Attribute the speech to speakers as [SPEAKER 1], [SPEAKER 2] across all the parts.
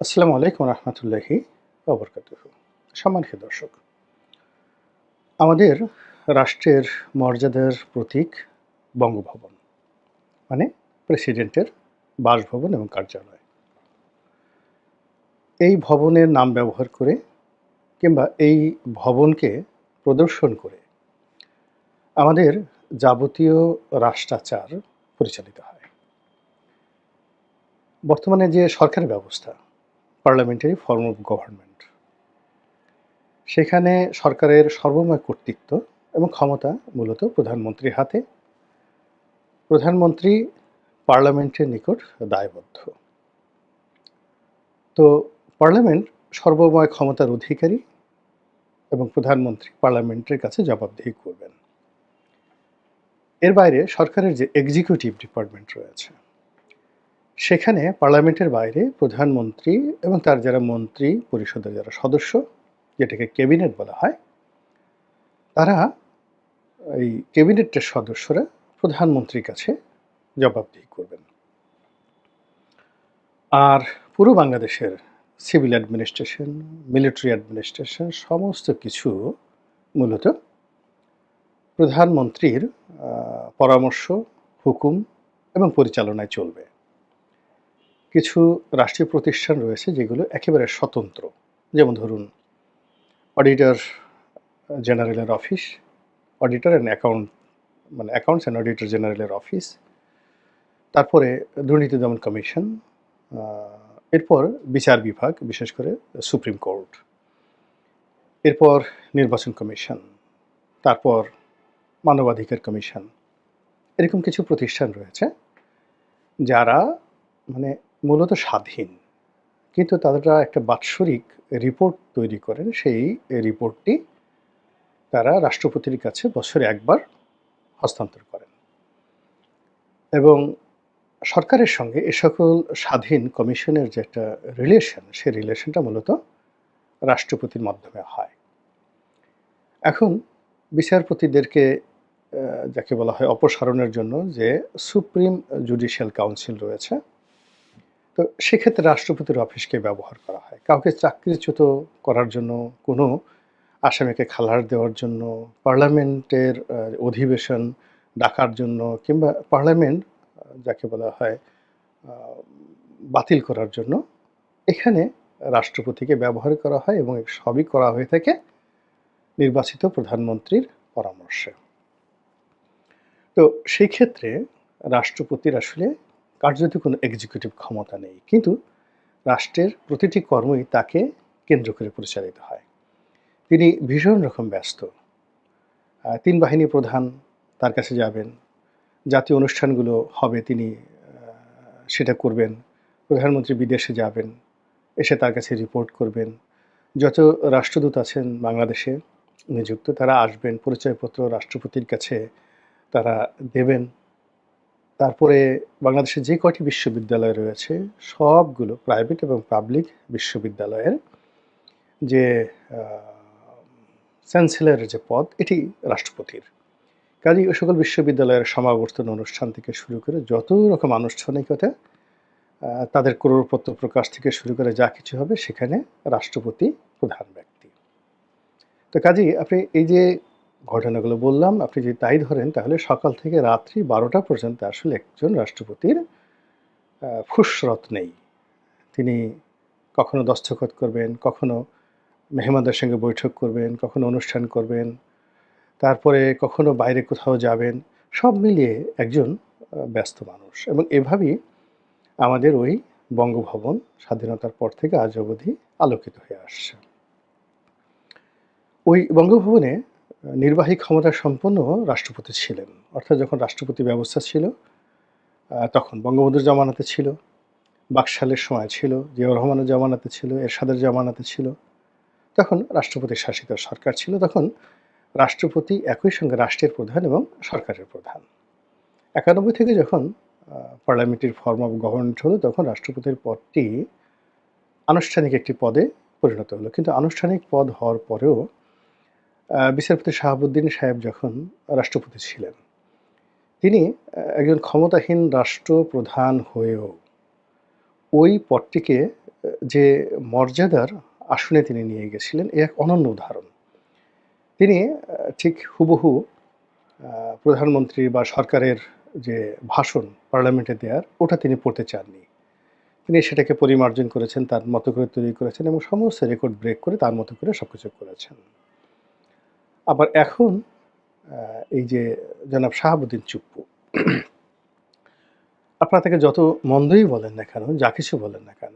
[SPEAKER 1] আসসালামু আলাইকুম রহমতুল্লাহি অবরকাতুহ সম্মানিত দর্শক, আমাদের রাষ্ট্রের মর্যাদার প্রতীক বঙ্গভবন মানে প্রেসিডেন্টের বাসভবন এবং কার্যালয়। এই ভবনের নাম ব্যবহার করে কিংবা এই ভবনকে প্রদর্শন করে আমাদের যাবতীয় রাষ্ট্রাচার পরিচালিত হয়। বর্তমানে যে সরকারি ব্যবস্থা পার্লামেন্টারি ফর্ম অফ গভর্নমেন্ট সেখানে সরকারের সর্বময় কর্তৃত্ব এবং ক্ষমতা মূলত প্রধানমন্ত্রীর হাতে। প্রধানমন্ত্রী পার্লামেন্টের নিকট দায়বদ্ধ। তো পার্লামেন্ট সর্বময় ক্ষমতার অধিকারী এবং প্রধানমন্ত্রী পার্লামেন্টের কাছে জবাবদিহি করবেন। এর বাইরে সরকারের যে এক্সিকিউটিভ ডিপার্টমেন্ট রয়েছে সেখানে পার্লামেন্টের বাইরে প্রধানমন্ত্রী এবং তার যারা মন্ত্রী, পরিষদের যারা সদস্য, যেটাকে ক্যাবিনেট বলা হয়, তারা এই ক্যাবিনেটের সদস্যরা প্রধানমন্ত্রীর কাছে জবাবদিহি করবেন। আর পুরো বাংলাদেশের সিভিল অ্যাডমিনিস্ট্রেশন, মিলিটারি অ্যাডমিনিস্ট্রেশন সমস্ত কিছু মূলত প্রধানমন্ত্রীর পরামর্শ, হুকুম এবং পরিচালনায় চলবে। কিছু রাষ্ট্রীয় প্রতিষ্ঠান রয়েছে যেগুলো একেবারে স্বতন্ত্র। যেমন ধরুন অডিটর জেনারেলের অফিস অডিটর অ্যান্ড অ্যাকাউন্ট মানে অ্যাকাউন্টস অ্যান্ড অডিটর জেনারেলের অফিস তারপরে দুর্নীতি দমন কমিশন এরপর বিচার বিভাগ, বিশেষ করে সুপ্রিম কোর্ট, এরপর নির্বাচন কমিশন, তারপর মানবাধিকার কমিশন, এরকম কিছু প্রতিষ্ঠান রয়েছে যারা মানে মূলত স্বাধীন। কিন্তু তারা একটা বাৎসরিক রিপোর্ট তৈরি করেন, সেই রিপোর্টটি তারা রাষ্ট্রপতির কাছে বছরে একবার হস্তান্তর করেন। এবং সরকারের সঙ্গে এ সকল স্বাধীন কমিশনের যে একটা রিলেশন সেই রিলেশনটা মূলত রাষ্ট্রপতির মাধ্যমে হয়। এখন বিচারপতিদেরকে যাকে বলা হয় অপসারণের জন্য যে সুপ্রিম জুডিশিয়াল কাউন্সিল রয়েছে তো সেক্ষেত্রে রাষ্ট্রপতির অফিসকে ব্যবহার করা হয়। কাউকে চাকরিচ্যুত করার জন্য কোনো আসামিকে খালার দেওয়ার জন্য, পার্লামেন্টের অধিবেশন ডাকার জন্য কিংবা পার্লামেন্ট যাকে বলা হয় বাতিল করার জন্য এখানে রাষ্ট্রপতিকে ব্যবহার করা হয় এবং সবই করা হয়ে থাকে নির্বাচিত প্রধানমন্ত্রীর পরামর্শে। তো সেই ক্ষেত্রে রাষ্ট্রপতির আসলে কার্যত কোনো এক্সিকিউটিভ ক্ষমতা নেই। কিন্তু রাষ্ট্রের প্রতিটি কর্মই তাকে কেন্দ্র করে পরিচালিত হয়। তিনি ভীষণ রকম ব্যস্ত। তিন বাহিনী প্রধান তার কাছে যাবেন। জাতীয় অনুষ্ঠানগুলো হবে তিনি সেটা করবেন। প্রধানমন্ত্রী বিদেশে যাবেন, এসে তার কাছে রিপোর্ট করবেন। যত রাষ্ট্রদূত আছেন বাংলাদেশে নিযুক্ত, তারা আসবেন, পরিচয়পত্র রাষ্ট্রপতির কাছে তারা দেবেন। তারপরে বাংলাদেশে যে কয়টি বিশ্ববিদ্যালয় রয়েছে, সবগুলো প্রাইভেট এবং পাবলিক বিশ্ববিদ্যালয়ের যে চ্যান্সেলরের যে পদ, এটি রাষ্ট্রপতির। কাজেই ওই সকল বিশ্ববিদ্যালয়ের সমাবর্তন অনুষ্ঠান থেকে শুরু করে যত রকম আনুষ্ঠানিকতা তাদের ক্রোড়পত্র প্রকাশ থেকে শুরু করে যা কিছু হবে, সেখানে রাষ্ট্রপতি প্রধান ব্যক্তি। তো কাজেই আপনি এই যে ঘটনাগুলো বললাম, আপনি যদি তাই ধরেন, তাহলে সকাল থেকে রাত্রি বারোটা পর্যন্ত আসলে একজন রাষ্ট্রপতির ফুসরত নেই। তিনি কখনো দস্তখত করবেন, কখনো মেহমানদের সঙ্গে বৈঠক করবেন, কখনো অনুষ্ঠান করবেন, তারপরে কখনো বাইরে কোথাও যাবেন, সব মিলিয়ে একজন ব্যস্ত মানুষ। এবং এভাবেই আমাদের ওই বঙ্গভবন স্বাধীনতার পর থেকে আজ অবধি আলোকিত হয়ে আসছে। ওই বঙ্গভবনে নির্বাহী ক্ষমতা সম্পন্ন রাষ্ট্রপতি ছিলেন। অর্থাৎ যখন রাষ্ট্রপতি ব্যবস্থা ছিল তখন বঙ্গবন্ধুর জামানাতে ছিল, বাকশালের সময় ছিল, জিয়াউর রহমানের জামানাতে ছিল, এরশাদের জামানাতে ছিল, তখন রাষ্ট্রপতি শাসিত সরকার ছিল, তখন রাষ্ট্রপতি একই সঙ্গে রাষ্ট্রের প্রধান এবং সরকারের প্রধান। একানব্বই থেকে যখন পার্লামেন্টের ফর্ম অফ গভর্নমেন্ট হলো, তখন রাষ্ট্রপতির পদটি আনুষ্ঠানিক একটি পদে পরিণত হলো। কিন্তু আনুষ্ঠানিক পদ হওয়ার পরেও বিচারপতি শাহাবুদ্দিন সাহেব যখন রাষ্ট্রপতি ছিলেন, তিনি একজন ক্ষমতাহীন রাষ্ট্রপ্রধান হয়েও ওই পদটিকে যে মর্যাদার আসনে তিনি নিয়ে গেছিলেন, এ এক অনন্য উদাহরণ। তিনি ঠিক হুবহু প্রধানমন্ত্রী বা সরকারের যে ভাষণ পার্লামেন্টে দেওয়ার ওটা তিনি পড়তে চাননি। তিনি সেটাকে পরিমার্জন করেছেন, তার মতো করে তৈরি করেছেন এবং সমস্ত রেকর্ড ব্রেক করে তার মতো করে সব কিছু করেছেন। আবার এখন এই যে জনাব শাহাবুদ্দিন চুপ্পু, আপনারা তাকে যত মন্দই বলেন না কেন, যা কিছু বলেন না কেন,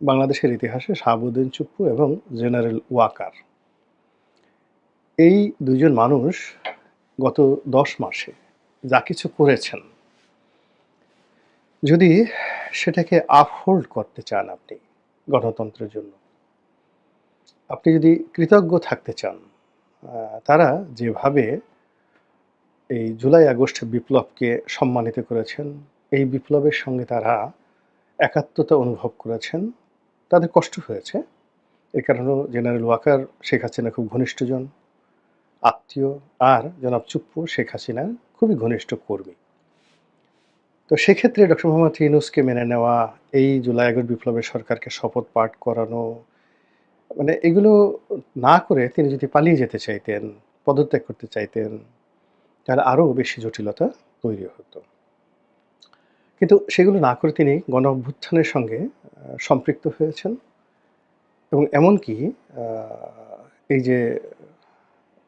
[SPEAKER 1] বাংলাদেশের ইতিহাসে শাহাবুদ্দিন চুপ্পু এবং জেনারেল ওয়াকার, এই দুজন মানুষ গত দশ মাসে যা কিছু করেছেন, যদি সেটাকে আপহোল্ড করতে চান আপনি গণতন্ত্রের জন্য, আপনি যদি কৃতজ্ঞ থাকতে চান তারা যেভাবে এই জুলাই আগস্ট বিপ্লবকে সম্মানিত করেছেন, এই বিপ্লবের সঙ্গে তারা একাত্মতা অনুভব করেছেন, তাদের কষ্ট হয়েছে। এ কারণে জেনারেল ওয়াকার শেখ হাসিনা খুব ঘনিষ্ঠজন, আত্মীয় আর জনাব চুপ্পু শেখ হাসিনার খুবই ঘনিষ্ঠ কর্মী। তো সেক্ষেত্রে ডক্টর মোহাম্মদ ইউনুসকে মেনে নেওয়া, এই জুলাই আগস্ট বিপ্লবের সরকারকে শপথ পাঠ করানো মানে এগুলো না করে তিনি যদি পালিয়ে যেতে চাইতেন, পদত্যাগ করতে চাইতেন, তাহলে আরও বেশি জটিলতা তৈরি হতো। কিন্তু সেগুলো না করে তিনি গণ অভ্যুত্থানের সঙ্গে সম্পৃক্ত হয়েছেন। এবং এমনকি এই যে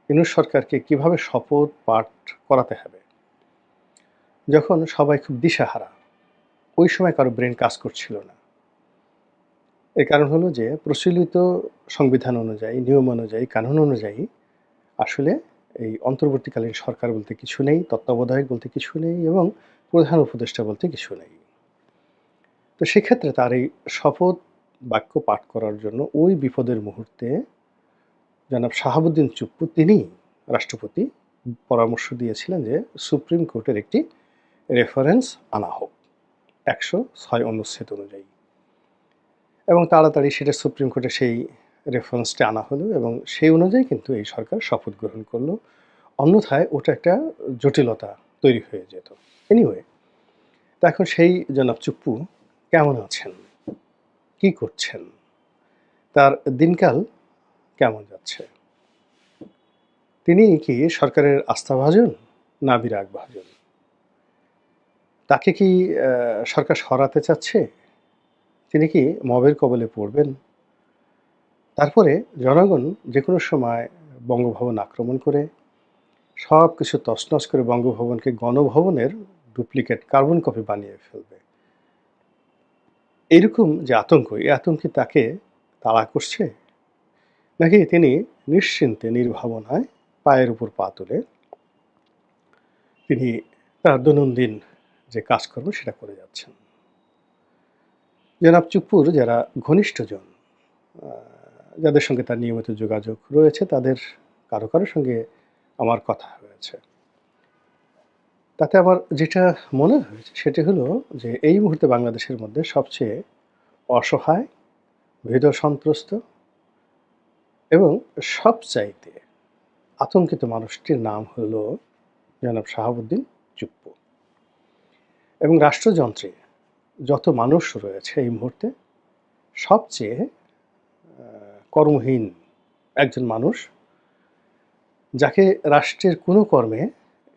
[SPEAKER 1] ইউনুস সরকারকে কীভাবে শপথ পাঠ করাতে হবে, যখন সবাই খুব দিশাহারা, ওই সময় কারও ব্রেন কাজ করছিল না। এর কারণ হলো যে প্রচলিত সংবিধান অনুযায়ী, নিয়ম অনুযায়ী, কানুন অনুযায়ী আসলে এই অন্তর্বর্তীকালীন সরকার বলতে কিছু নেই, তত্ত্বাবধায়ক বলতে কিছু নেই এবং প্রধান উপদেষ্টা বলতে কিছু নেই। তো সেক্ষেত্রে তার এই শপথ বাক্য পাঠ করার জন্য ওই বিপদের মুহূর্তে জনাব শাহাবুদ্দিন চুপ্পু তিনি রাষ্ট্রপতি পরামর্শ দিয়েছিলেন যে সুপ্রিম কোর্টের একটি রেফারেন্স আনা হোক, একশো ছয় অনুচ্ছেদ অনুযায়ী। এবং তাড়াতাড়ি সেটা সুপ্রিম কোর্টে সেই রেফারেন্সটা আনা হলো এবং সেই অনুযায়ী কিন্তু এই সরকার শপথ গ্রহণ করল। অন্যথায় ওটা একটা জটিলতা তৈরি হয়ে যেত। এনিওয়ে তা এখন সেই জনাব চুপ্পু কেমন আছেন? কি করছেন? তার দিনকাল কেমন যাচ্ছে? তিনি কি সরকারের আস্থাভাজন না বিরাগ ভাজন তাকে কি সরকার সরাতে চাচ্ছে? তিনি কি মবের কবলে পড়বেন? তারপরে জনগণ যে কোনো সময় বঙ্গভবন আক্রমণ করে সব কিছু তছনছ করে বঙ্গভবনকে গণভবনের ডুপ্লিকেট কার্বন কপি বানিয়ে ফেলবে। এইরকম যে আতঙ্ক, এই আতঙ্কে তাকে তাড়া করছে? নাকি তিনি নিশ্চিন্তে নির্ভাবনায় পায়ের উপর পা তুলে তিনি তার দৈনন্দিন যে কাজকর্ম সেটা করে যাচ্ছেন? জনাব চুপ্পুর, যারা ঘনিষ্ঠজন যাদের সঙ্গে তার নিয়মিত যোগাযোগ রয়েছে, তাদের কারও কারোর সঙ্গে আমার কথা হয়েছে। তাতে আমার যেটা মনে হয়েছে, সেটি হলো যে এই মুহূর্তে বাংলাদেশের মধ্যে সবচেয়ে অসহায়, ভীত সন্ত্রস্ত এবং সবচাইতে আতঙ্কিত মানুষটির নাম হলো জনাব শাহাবুদ্দিন চুপ্পু। এবং রাষ্ট্রযন্ত্রে যত মানুষ রয়েছে এই মুহূর্তে, সবচেয়ে কর্মহীন একজন মানুষ, যাকে রাষ্ট্রের কোনো কর্মে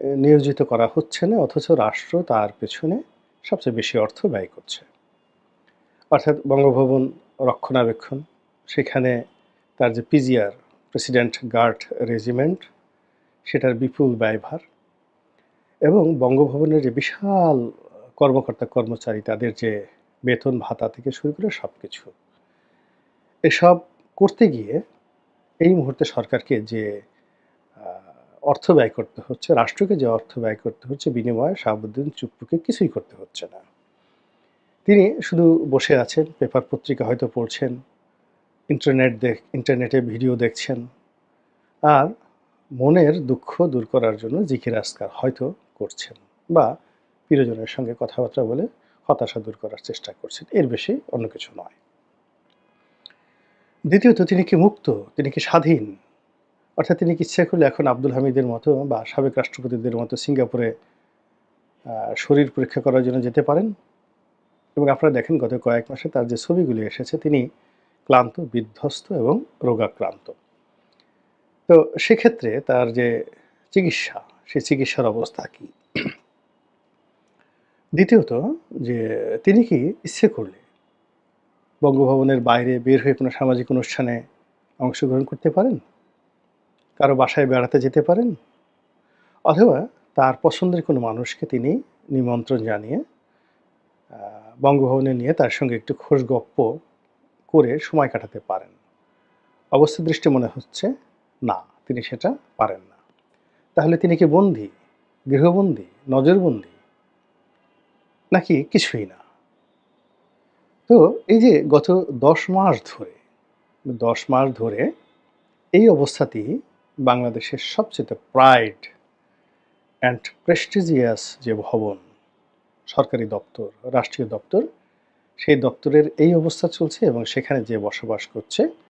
[SPEAKER 1] নিয়োজিত করা হচ্ছে না, অথচ রাষ্ট্র তার পেছনে সবচেয়ে বেশি অর্থ ব্যয় করছে। অর্থাৎ বঙ্গভবন রক্ষণাবেক্ষণ, সেখানে তার যে পিজিআর প্রেসিডেন্ট গার্ড রেজিমেন্ট সেটার বিপুল ব্যয়ভার এবং বঙ্গভবনের যে বিশাল কর্মকর্তা, কর্মচারী তাদের যে বেতন ভাতা থেকে শুরু করে সব কিছু এসব করতে গিয়ে এই মুহূর্তে সরকারকে যে অর্থ ব্যয় করতে হচ্ছে, রাষ্ট্রকে যে অর্থ ব্যয় করতে হচ্ছে, বিনিময়ে শাহাবুদ্দিন চুপ্পুকে কিছুই করতে হচ্ছে না। তিনি শুধু বসে আছেন, পেপার পত্রিকা হয়তো পড়ছেন, ইন্টারনেট দেখ, ইন্টারনেটে ভিডিও দেখছেন, আর মনের দুঃখ দূর করার জন্য জিকির আসকার হয়তো করছেন বা প্রিয়জনের সঙ্গে কথাবার্তা বলে হতাশা দূর করার চেষ্টা করছেন। এর বেশি অন্য কিছু নয়। দ্বিতীয়ত, তিনি কি মুক্ত? তিনি কি স্বাধীন? অর্থাৎ তিনি কি ইচ্ছা করলে এখন আব্দুল হামিদের মতো বা সাবেক রাষ্ট্রপতিদের মতো সিঙ্গাপুরে শরীর পরীক্ষা করার জন্য যেতে পারেন? এবং আপনারা দেখেন, গত কয়েক মাসে তার যে ছবিগুলি এসেছে, তিনি ক্লান্ত, বিধ্বস্ত এবং রোগাক্রান্ত। তো সেক্ষেত্রে তার যে চিকিৎসা, সেই চিকিৎসার অবস্থা কি? দ্বিতীয়ত যে তিনি কি ইচ্ছে করলে বঙ্গভবনের বাইরে বের হয়ে কোনো সামাজিক অনুষ্ঠানে অংশগ্রহণ করতে পারেন? কারও বাসায় বেড়াতে যেতে পারেন? অথবা তার পছন্দের কোনো মানুষকে তিনি নিমন্ত্রণ জানিয়ে বঙ্গভবনে নিয়ে তার সঙ্গে একটু খোশ গপ্প করে সময় কাটাতে পারেন? অবস্থা দৃষ্টি মনে হচ্ছে, না, তিনি সেটা পারেন না। তাহলে তিনি কি বন্দী, গৃহবন্দী, নজরবন্দী? নাকি কিছুই না। তো এই যে গত দশ মাস ধরে, দশ মাস ধরে এই অবস্থাতেই বাংলাদেশের সবচেয়ে প্রাইড অ্যান্ড প্রেস্টিজিয়াস যে ভবন, সরকারি দপ্তর, রাষ্ট্রীয় দপ্তর, সেই দপ্তরের এই অবস্থা চলছে এবং সেখানে যে বসবাস করছে